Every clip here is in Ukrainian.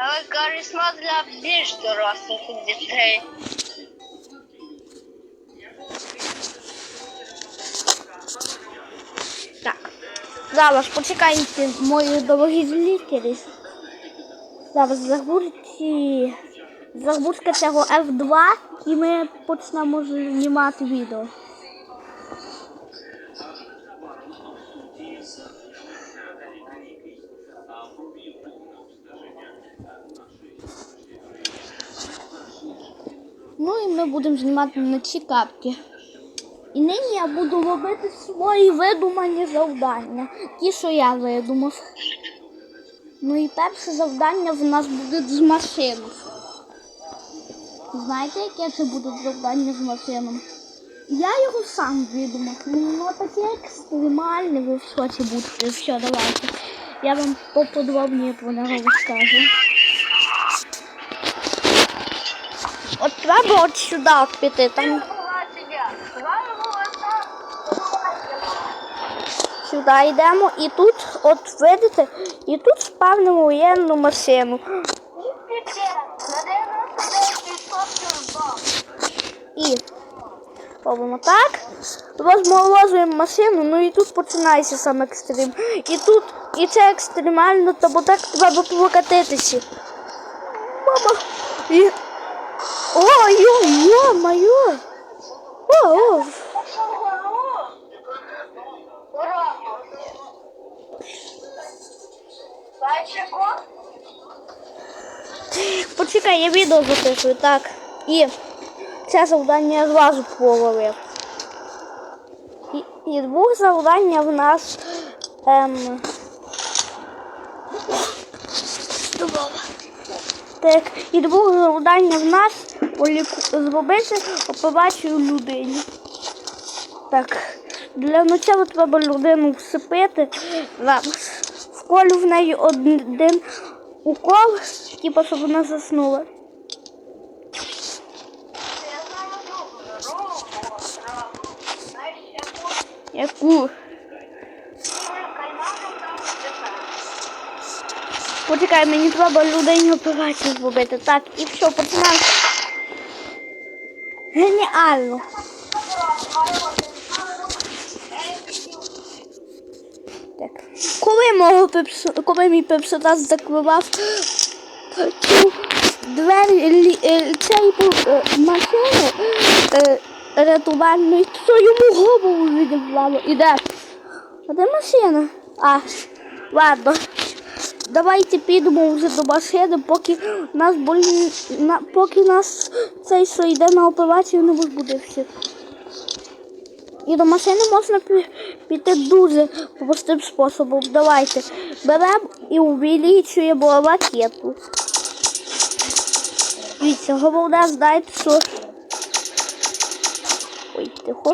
Але корисно для більш дорослих дітей. Так. Зараз почекайте мої дорогі злітері. Зараз загрузці. Загрузка цього F2 і ми почнемо знімати відео. Ну і ми будемо знімати на ці капки. І нині я буду робити свої видумані завдання. Ті, що я видумав. Ну і перше завдання в нас буде з машиною. Знаєте, яке це буде завдання з машиною? Я його сам видумав. Ну, Воно таке екстремальне, ви в шоці будете. Все, давайте. Я вам поподробніше про нього розкажу. Треба от сюди піти. Там Сюди йдемо і тут, от видите, і тут спавнимо воєнну машину. І робимо так. Розморозуємо машину, ну і тут починається сам екстрим. І тут, і це екстремально, тому так треба прокатитися. Мама. І... О, йо, йо, моє. О, о. Ура! Почекай, я відео записую, так. І це завдання зразу провалив. І, і двох завдання в нас. Ем... Так, і двох завдання в нас зробити операцію людині. Так, для начала треба людину всипити. Зараз. Вколю в неї один укол, типу, щоб вона заснула. Яку? Яку? Кальмаром там дефект. Почекай, мені треба людині операцію зробити. Так, і все, починаємо. Геніально. Так. Коли мого пепс... коли мій пепсотаз закривав цю двері е, цієї е, машини е, рятувальної, то йому голову відібрало. Іде. А де машина? А, ладно. Давайте підемо вже до машини, поки нас болі... на... поки нас цей, що йде на операцію, не розбудився. І до машини можна пі- піти дуже простим способом. Давайте беремо і увеличуємо ракету. Дивіться, головне знайте, що. Ой, тихо.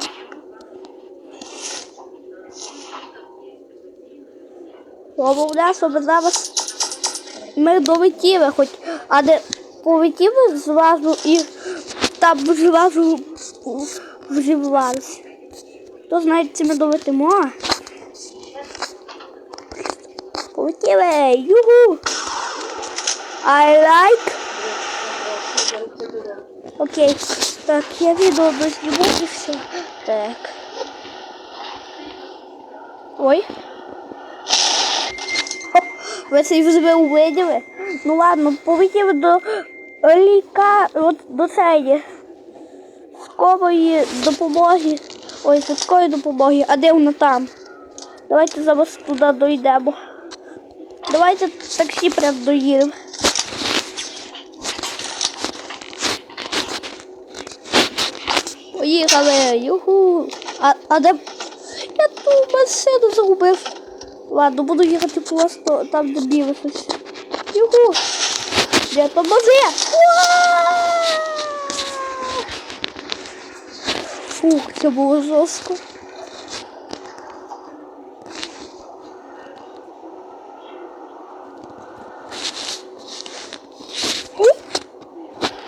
Головне, щоб зараз ми долетіли хоч, а не полетіли зразу і там зразу вживалися. Хто знає, чи ми долетимо? Полетіли! Югу! I like. Окей. Так, я відео дозніму і все. Так. Ой. Ви цей вже увиділи? Ну ладно, полетіли до ліка, от до цієї скорої допомоги. Ой, швидкої допомоги. А де вона там? Давайте зараз туди дойдемо. Давайте таксі прям доїдемо. Поїхали, юху. А, а де? Я ту машину загубив. Ладно, буду їхати просто там, де біле щось. Юху. Де то? Фух, це було жорстко.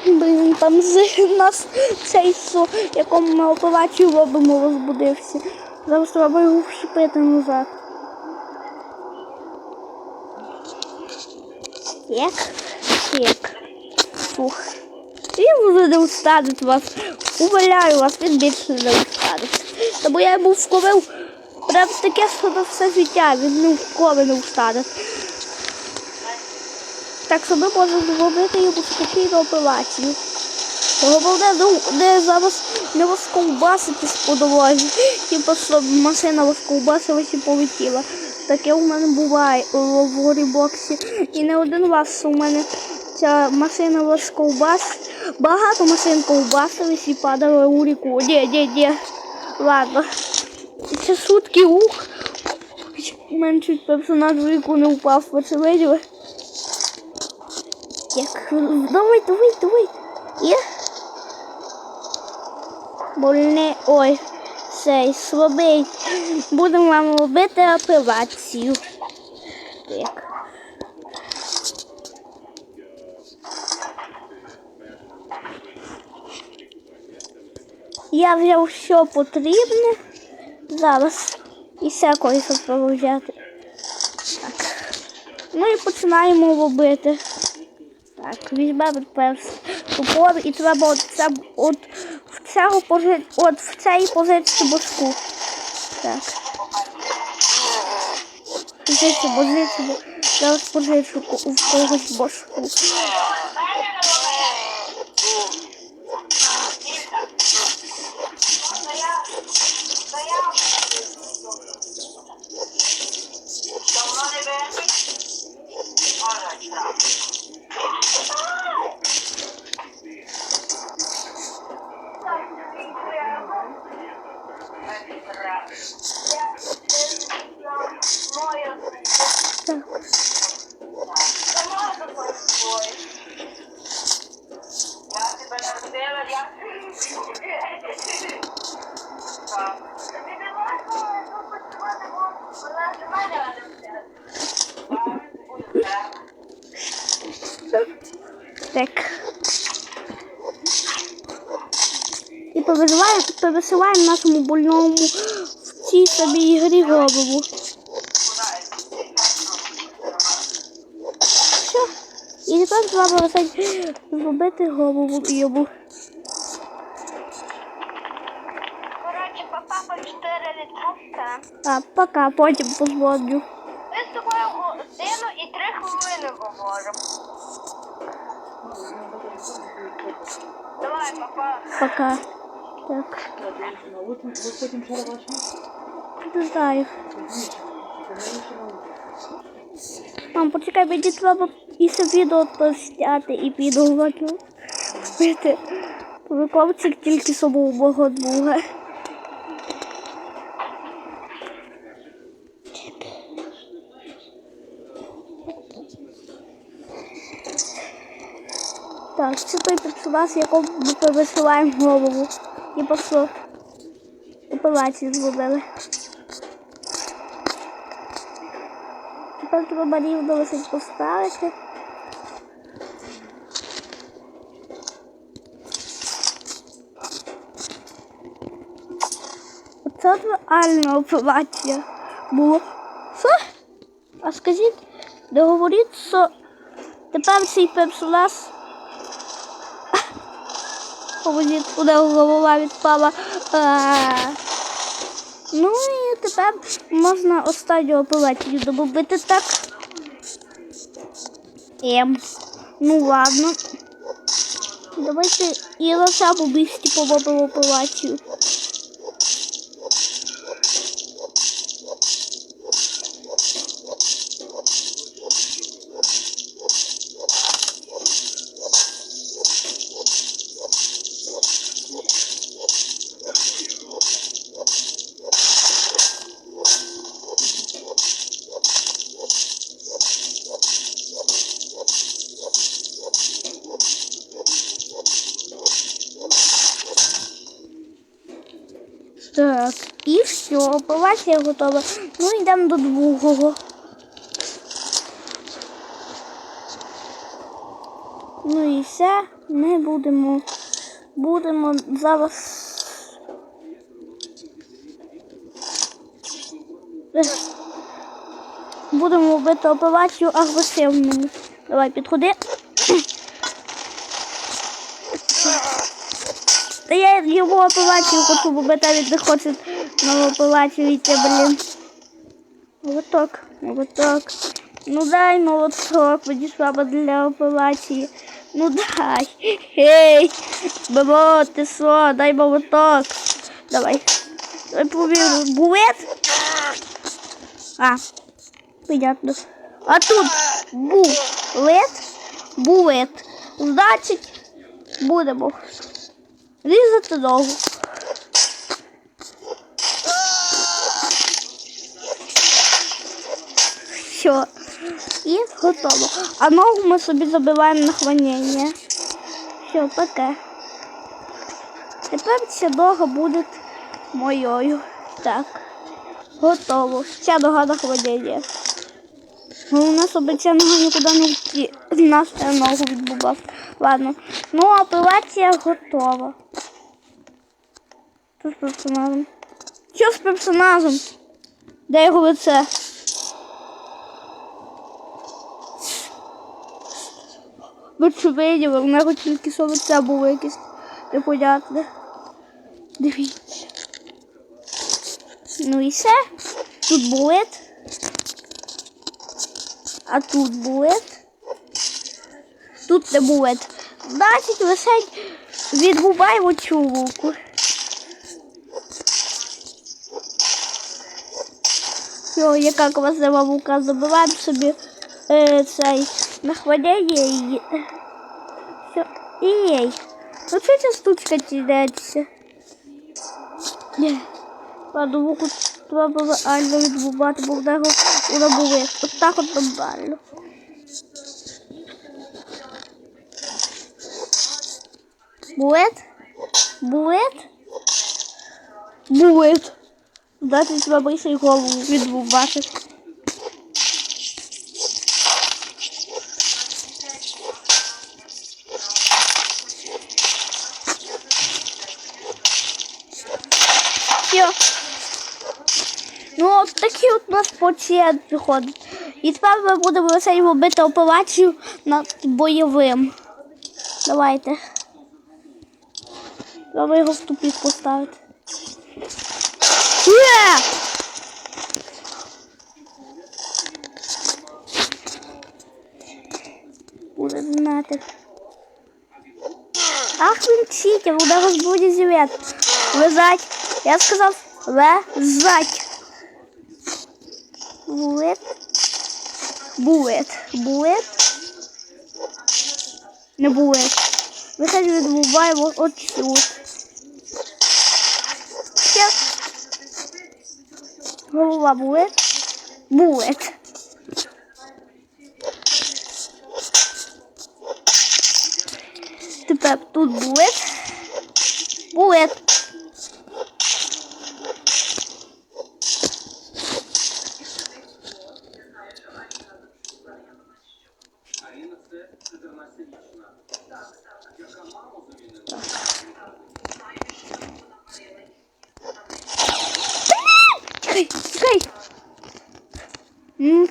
Блін, там з нас цей со, якому ми операцію робимо, розбудився. Зараз треба його вшипити назад. Як? Так. Фух. Він вже не устануть вас. Умоляю вас, він більше не устануть. Тому я йому вковив прям таке, що на все життя. Він ні вкови не устане. Так що ми можемо зробити йому спокійну операцію. Головне, ну, не зараз не розковбаситись по дорозі. І просто машина розковбасилась і полетіла. Таке у мене буває у горібоксі. І не один раз у мене ця машина розковбас. Багато машин ковбасились і падали у ріку. Ні, ні, ні. Ладно. Це шутки ух. У мене чуть персонаж в ріку не упав, ви це виділи? Як? Давай, давай, давай. Є? Больне. Ой, цей слабий. Будемо вам робити операцію. Так. Я взяв що потрібне. Зараз. І все колись треба взяти. Так. Ну і починаємо робити. Так, візьмемо перс тупор і треба от, от, цього пози, от в цій позиції башку. Так. Позицію, позицію. Зараз позицію в когось башку. Так. Я тебе не робила, я... Так. Тобі не можна тут працювати, бо вона ж мене не Так. І повисилаємо, повисилаємо нашому больному в цій собі грі голову. І тепер треба лише зробити голову йому. Коротше, папа по 4 літака. А пока, потім позвоню. Ми з тобою годину і 3 хвилини говоримо. Давай, папа. Пока. Так. Не знаю. Мам, почекай, мені треба і це відео посняти і підготувати. Купити. Виковчик тільки собою мого друга. Так, це той персонаж, якому ми пересилаємо голову. І просто операцію зробили. Тепер треба рівно лише поставити. Оце реальна операція була. Що? А скажіть, договоріть, що тепер цей персонаж Поводіть, куди голова відпала. А, Ну і тепер можна останнього операцію добити так. Ем. Ну ладно. Давайте і лоша самому місці побудемо операцію. Так, і все, операція готова. Ну, йдемо до другого. Ну і все, ми будемо. Будемо зараз. Будемо робити операцію агресивному. Давай, підходи. Та я його операцію хочу, бо Бета він не йти, блін. Молоток, молоток. Ну дай молоток, мені слабо для операції. Ну дай. Ей, Бебо, ти що, дай молоток. Давай. Давай повірю. Булет? А, понятно. А тут булет, булет. Значить, будемо різати ногу. Все. І готово. А ногу ми собі забиваємо на хранення. Все, таке. Тепер ця нога буде моєю. Так. Готово. Ця нога на хранення. Головне, щоб ця нога нікуди не вті. Нас я ногу відбував. Ладно. Ну, операція готова. Що з персонажем? Що з персонажем? Де його лице? Виділи? У нього тільки що лице було якесь непонятне. Дивіться. Ну і все. Тут булет. А тут булет. Тут не булет. Значить, лише відбуваємо цю руку. Все, яка красива рука. Забиваємо собі е, цей нахваляння і... Все. І ей. Ну що ця штучка тінеться? Ні. Ладно, руку треба реально відбувати, бо в нього вона були. От так от нормально. Булет? Булет? Булет. Дати тебе більше голову відбувати. Все. Ну, от такий от у нас пацієнт приходить. І тепер ми будемо лише робити операцію над бойовим. Давайте. Треба його в тупік поставити. Є! Буде знати. Ах, він читер, у нас буде зівет. Лежать. Я сказав лежать. Булет. Булет. Булет. Не булет. Виходить відбуваємо от. Все. Голова булет. Булет. Тепер тут булет. Булет.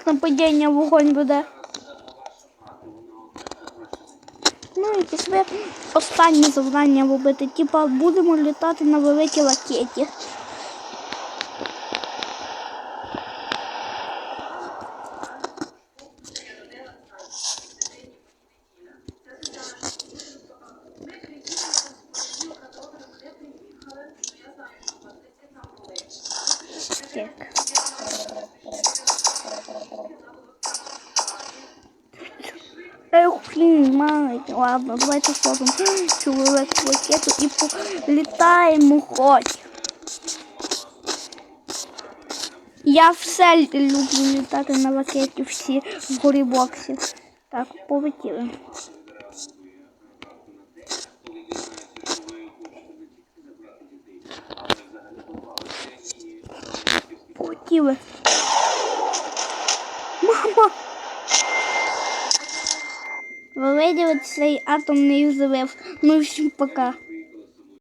Ну, нападіння вогонь буде. Ну і після останнє завдання робити. Типа будемо літати на великій ракеті. Так. Эх, блин, мать. Ладно, давайте сложим человек ракету и політаємо хоть. Я все люблю літати на ракеті всі в горібоксі. Так. Полетіли. Мама! Цей атомний взрив. Ну всім пока.